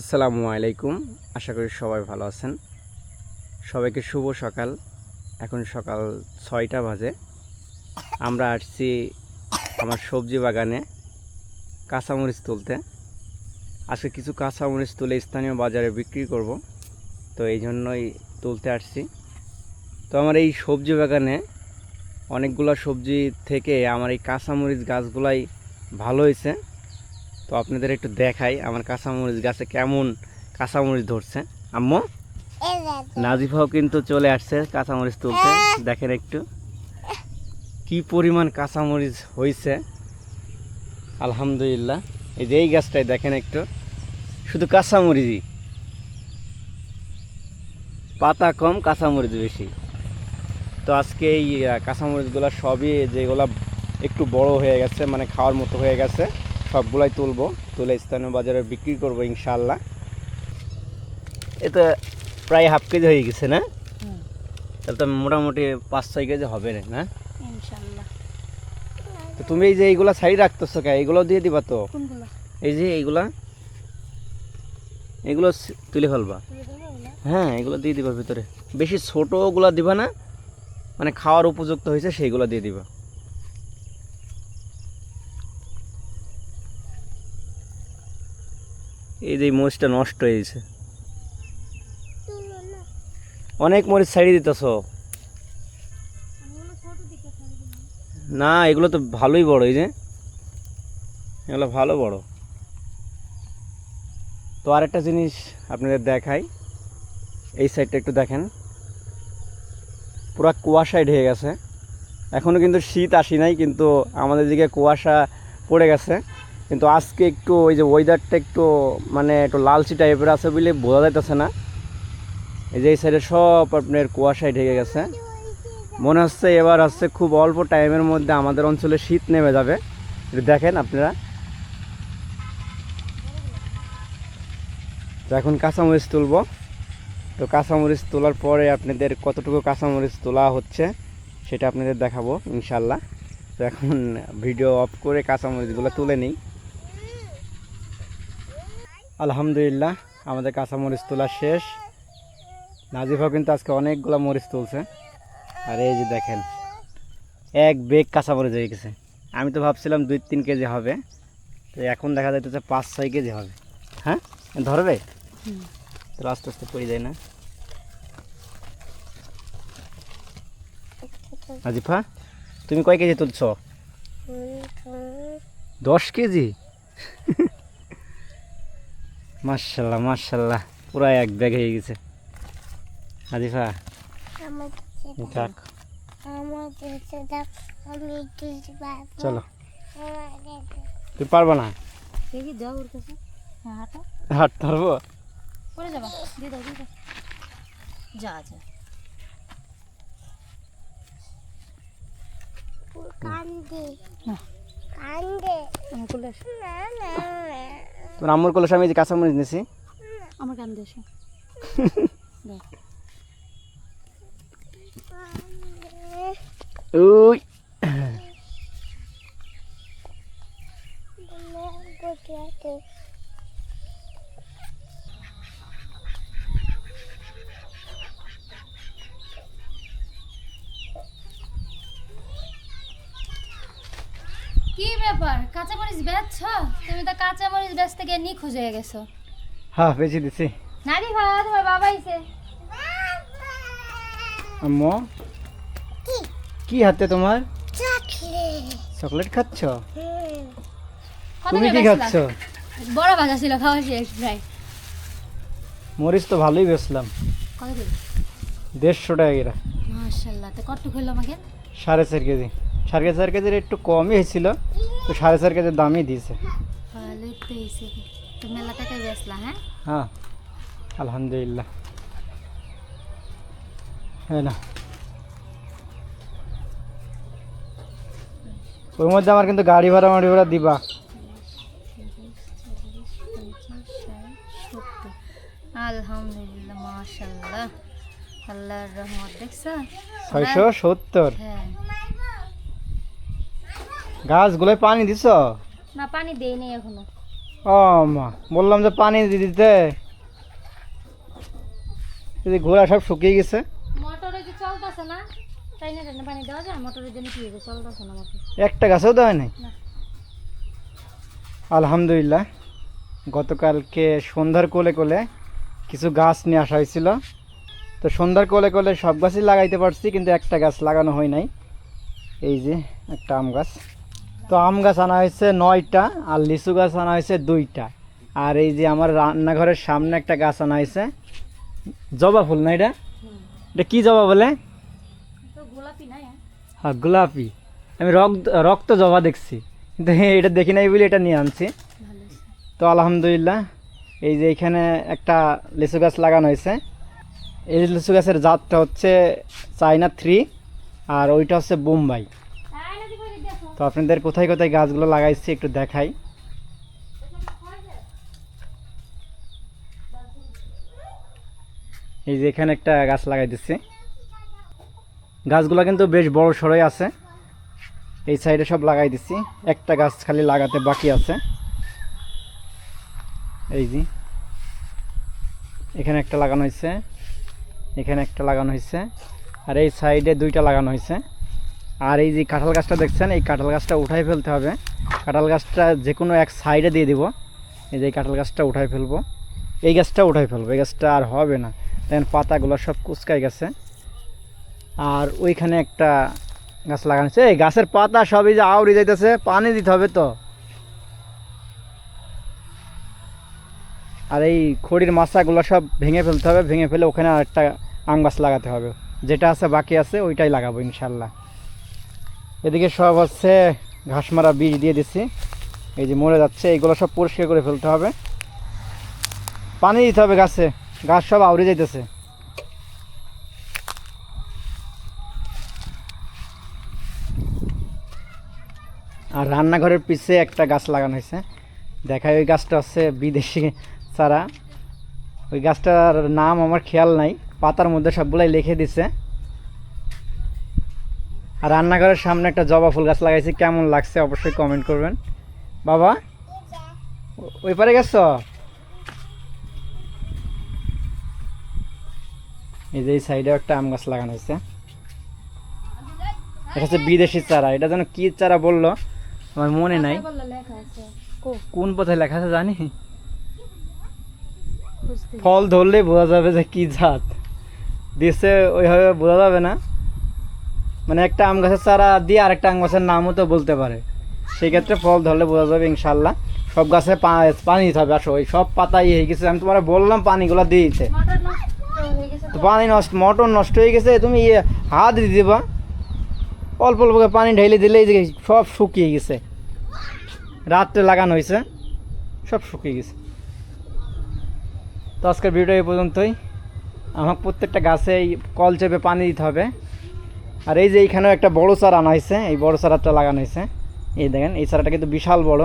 আসসালামু আলাইকুম। আশা করি সবাই ভালো আছেন। সবাইকে শুভ সকাল। এখন সকাল ছয়টা বাজে। আমরা আসছি আমার সবজি বাগানে কাঁচামরিচ তুলতে। আজকে কিছু কাঁচামরিচ তুলে স্থানীয় বাজারে বিক্রি করব। তো এই জন্যই তুলতে আসছি। তো আমার এই সবজি বাগানে অনেকগুলো সবজি থেকে আমার এই কাঁচামরিচ গাছগুলাই ভালো হয়েছে। তো আপনাদের একটু দেখাই আমার কাঁচামরিচ গাছে কেমন কাঁচামরিচ ধরছে। আম্মু? নাজিফাও কিন্তু চলে আসছে কাঁচামরিচ তুলতে। দেখেন একটু। কি পরিমাণ কাঁচামরিচ হয়েছে আলহামদুলিল্লাহ। এই যে এই গাছটায় দেখেন একটু। শুধু কাঁচামরিচই। পাতা কম কাঁচামরিচ বেশি। তো আজকে এই কাঁচামরিচগুলো সবই যেগুলো একটু বড় হয়ে গেছে মানে খাওয়ার মতো হয়ে গেছে। সবগুলাই তুলবো। তুলে স্থানীয় বাজারে বিক্রি করব ইনশাল্লাহ এটা প্রায় হাফ কেজি হয়ে গেছে না? তাহলে তো মোটামুটি পাঁচ ছয় কেজি হবে না? তো তুমি এই যে এইগুলা সাইড রাখতেছো কে? এইগুলো দিয়ে দিবা তো? এই যে এইগুলা। এগুলো তুলে ফেলবা। হ্যাঁ এগুলো দিয়ে দিবা ভিতরে। বেশি ছোটোগুলো দিবা না? মানে খাওয়ার উপযুক্ত হয়েছে সেইগুলো দিয়ে দিবা। এই যে মরিচটা নষ্ট হয়েছে অনেক মরিচ ছাড়িয়ে দিতেছ। না, এগুলো তো ভালোই বড়, এই যে। এগুলো ভালো বড়। তো আরেকটা জিনিস আপনাদের দেখাই। এই সাইডটা একটু দেখেন। পুরো কুয়াশায় ঢেকে গেছে। এখনও কিন্তু শীত আসি নাই, কিন্তু আমাদের দিকে কুয়াশা পড়ে গেছে। কিন্তু আজকে একটু ওই যে ওয়েদারটা একটু মানে একটু লালচি টাইপের আছে বলে বোঝা যাইতেছে না। এই যে এই সাইডে সব আপনার কুয়াশায় ঢেকে গেছে। মনে হচ্ছে এবার হচ্ছে খুব অল্প টাইমের মধ্যে আমাদের অঞ্চলে শীত নেমে যাবে। দেখেন আপনারা। এখন কাঁচামরিচ তুলবো। তো কাঁচামরিচ তোলার পরে আপনাদের কতটুকু কাঁচামরিচ তোলা হচ্ছে সেটা আপনাদের দেখাবো ইনশাল্লাহ তো এখন ভিডিও অফ করে কাঁচামরিচগুলো তুলে নিই। আলহামদুলিল্লাহ আমাদের কাঁচা মরিচ তোলা শেষ। নাজিফাও কিন্তু আজকে অনেকগুলো মরিচ তুলছে। আর এই যে দেখেন এক বেগ কাঁচা মরিচ হয়ে গেছে। আমি তো ভাবছিলাম দুই তিন কেজি হবে। তো এখন দেখা যাইতেছে পাঁচ ছয় কেজি হবে। হ্যাঁ? ধরবে? তো আস্তে আস্তে পড়ে যায় না। আজিফা তুমি কয় কেজি তুলছ? দশ কেজি? মার্শাল্লাহ মার্শাল্লাহ পুরা এক ব্যাগ হয়ে গেছে। আজিফা থাক। চলো। তুই পারবা না? দেখি যাও ওর কাছে? হ্যাঁ হাট। পারব যা যা। আমার কোলে এসো তোর আম্মুর কলসে আমি যে কাঁচামরিচ নিছি। আমার কান দেশে ওই কি ব্যাপার? কাঁচামরিচ বেচছ? তুমি তো কাঁচামরিচ নিখোঁজ হয়ে গেছো। হ্যাঁ দিছি। নারী ভাই তোমার বাবা আইছে। আম্মু? কি? হাতে তোমার? চকলেট। খাচ্ছ? তুমি কি খাচ্ছ? বড় বাজা ছিল খাওয়া শেষ প্রায়। মরিচ তো ভালোই বেচলাম। কত দেড়শো টাকা মাশাল্লাহ তো কত আমাকে? সাড়ে চার কেজি। সাড়ে চার কেজির একটু কমই হয়েছিল তো সাড়ে চার কেজির দামই দিয়েছে। হ্যাঁ? হ্যাঁ আলহামদুলিল্লাহ। হ্যাঁ না। ওর মধ্যে আমার কিন্তু গাড়ি ভাড়া মাড়ি ভাড়া দিবা। আলহামদুলিল্লাহ মাশাল্লাহ আল্লাহর রহমত দেখছ? ছয়শো সত্তর। হ্যাঁ। গাছগুলোয় পানি দিছ? না পানি দেই নেই এখনও। ও মা বললাম যে পানি দিয়ে দিতে। এই যে ঘোড়া সব শুকিয়ে গেছে। মোটরে যে চলতেছে না তাই না না পানি দেওয়া যায় মোটরের জন্য কি হয়েছে চলতেছে না মোটর। একটা গাছেও দেওয়া নাই? আলহামদুলিল্লাহ গতকালকে সন্ধ্যার কোলে কোলে কিছু গাছ নিয়ে আসা হয়েছিল। তো সন্ধ্যার কোলে কোলে সব গাছই লাগাইতে পারছি কিন্তু একটা গাছ লাগানো হয় নাই। এই যে একটা আম গাছ। তো আম গাছ আনা হয়েছে নয়টা আর লিচু গাছ আনা হয়েছে দুইটা। আর এই যে আমার রান্নাঘরের সামনে একটা গাছ আনা হয়েছে। জবা ফুল না এটা? এটা কি জবা বলে? হ্যাঁ? গোলাপি। আমি রক্ত রক্ত জবা দেখছি। কিন্তু এটা দেখি নাই বলে এটা নিয়ে আনছি। তো আলহামদুলিল্লাহ এই যে এখানে একটা লিচু গাছ লাগানো হয়েছে। এই লিচু গাছের জাতটা হচ্ছে চায়না থ্রি আর ওইটা হচ্ছে বোম্বাই। তো আপনাদের কোথায় কোথায় গাছগুলো লাগাইছি একটু দেখাই। এই যে এখানে একটা গাছ লাগাই দিচ্ছি গাছগুলো কিন্তু বেশ বড় সড়ই আছে। এই সাইডে সব লাগাই দিচ্ছি একটা গাছ খালি লাগাতে বাকি আছে। এই যে। এখানে একটা লাগানো হয়েছে। এখানে একটা লাগানো হয়েছে। আর এই সাইডে দুইটা লাগানো হয়েছে। আর এই যে কাঁঠাল গাছটা দেখছেন, এই কাঁঠাল গাছটা উঠাই ফেলতে হবে। কাঁঠাল গাছটা যে কোনো এক সাইডে দিয়ে দিব। এই যে কাঁঠাল গাছটা উঠাই ফেলব। এই গাছটা উঠাই ফেলব, এই গাছটা আর হবে না। দেখেন পাতাগুলো সব কুচকাই গেছে। আর ওইখানে একটা গাছ লাগানো হয়েছে এই গাছের পাতা সবই যে আউড়ে যাইতেছে, পানি দিতে হবে তো। আর এই খড়ির মাচাগুলো সব ভেঙে ফেলতে হবে। ভেঙে ফেলে ওখানে আর একটা আম গাছ লাগাতে হবে। যেটা আছে বাকি আছে, ওইটাই লাগাবো ইনশাল্লাহ। এদিকে সব হচ্ছে ঘাস মারা বীজ দিয়ে দিচ্ছি এই যে মরে যাচ্ছে, এইগুলো সব পরিষ্কার করে ফেলতে হবে। পানি দিতে হবে গাছে গাছ সব আউড়ে যাইতেছে। আর রান্নাঘরের পিছে একটা গাছ লাগানো হয়েছে। দেখায় ওই গাছটা হচ্ছে বিদেশি চারা। ওই গাছটার নাম আমার খেয়াল নাই, পাতার মধ্যে সবগুলাই লিখে দিছে। আর রান্নাঘরের সামনে একটা জবা ফুল গাছ লাগাইছি কেমন লাগছে অবশ্যই কমেন্ট করবেন। বাবা ওই পারে গেছ? এই যে এই সাইডে একটা আম গাছ লাগানো হয়েছে। এটা হচ্ছে বিদেশি চারা এটা যেন কি চারা বলল আমার মনে নাই। কোন পথে লেখা আছে জানি? ফল ধরলেই বোঝা যাবে যে কি জাত। দিছে ওইভাবে বোঝা যাবে না। মানে একটা আম গাছের চারা দিয়ে আরেকটা আম গাছের নামও তো বলতে পারে। সেই ক্ষেত্রে ফল ধরলে বোঝা যাবে ইনশাল্লাহ সব গাছে পানি দিতে হবে। আসো ওই সব পাতা ইয়ে হয়ে গেছে। আমি তোমার বললাম পানিগুলো দিয়ে দিতে। পানি নষ্ট মোটর নষ্ট হয়ে গেছে। তুমি ইয়ে হাত দিয়ে দিবা। অল্প অল্প করে পানি ঢেলে দিলে এই সব শুকিয়ে গেছে। রাত্রে লাগানো হয়েছে। সব শুকিয়ে গেছে। তো আজকের ভিডিও এই পর্যন্তই। আমার প্রত্যেকটা গাছে এই কল চেপে পানি দিতে হবে। আর এই যে এইখানেও একটা বড় চারা আনা হয়েছে এই বড় চারাটা লাগানো হয়েছে এই দেখেন, এই চারাটা কিন্তু বিশাল বড়।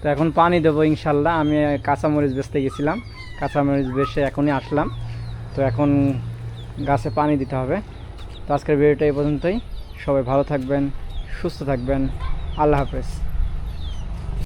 তো এখন পানি দেবো ইনশাল্লাহ। আমি কাঁচামরিচ বেচতে গেছিলাম। কাঁচামরিচ বেচে এখনই আসলাম। তো এখন গাছে পানি দিতে হবে। তো আজকের ভিডিওটা এই পর্যন্তই। সবাই ভালো থাকবেন, সুস্থ থাকবেন। আল্লাহ হাফেজ।